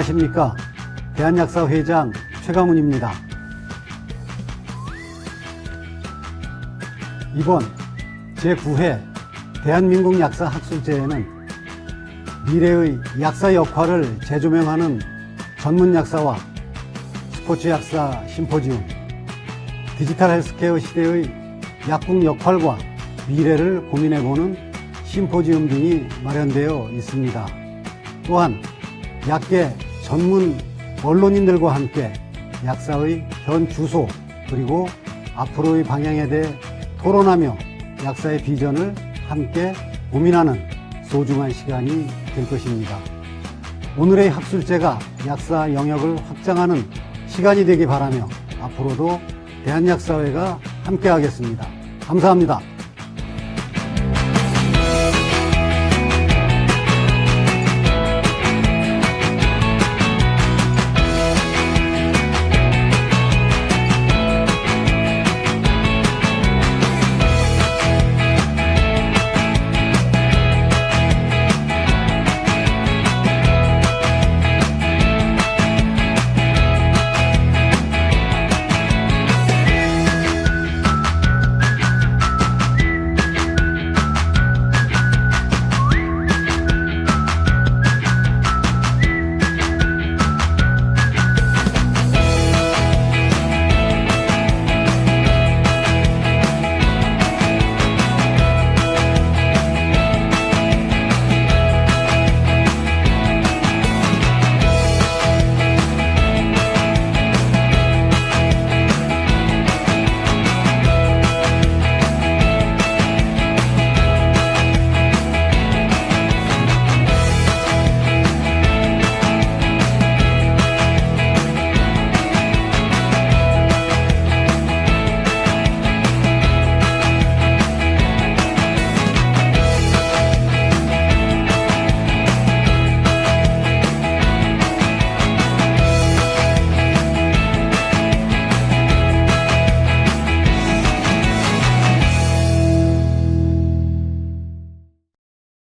안녕하십니까. 대한약사 회장 최강훈입니다. 이번 제9회 대한민국 약사 학술제에는 미래의 약사 역할을 재조명하는 전문 약사와 스포츠 약사 심포지움, 디지털 헬스케어 시대의 약국 역할과 미래를 고민해보는 심포지움 등이 마련되어 있습니다. 또한 약계 전문 언론인들과 함께 약사의 현 주소 그리고 앞으로의 방향에 대해 토론하며 약사의 비전을 함께 고민하는 소중한 시간이 될 것입니다. 오늘의 학술제가 약사 영역을 확장하는 시간이 되기 바라며 앞으로도 대한약사회가 함께하겠습니다. 감사합니다.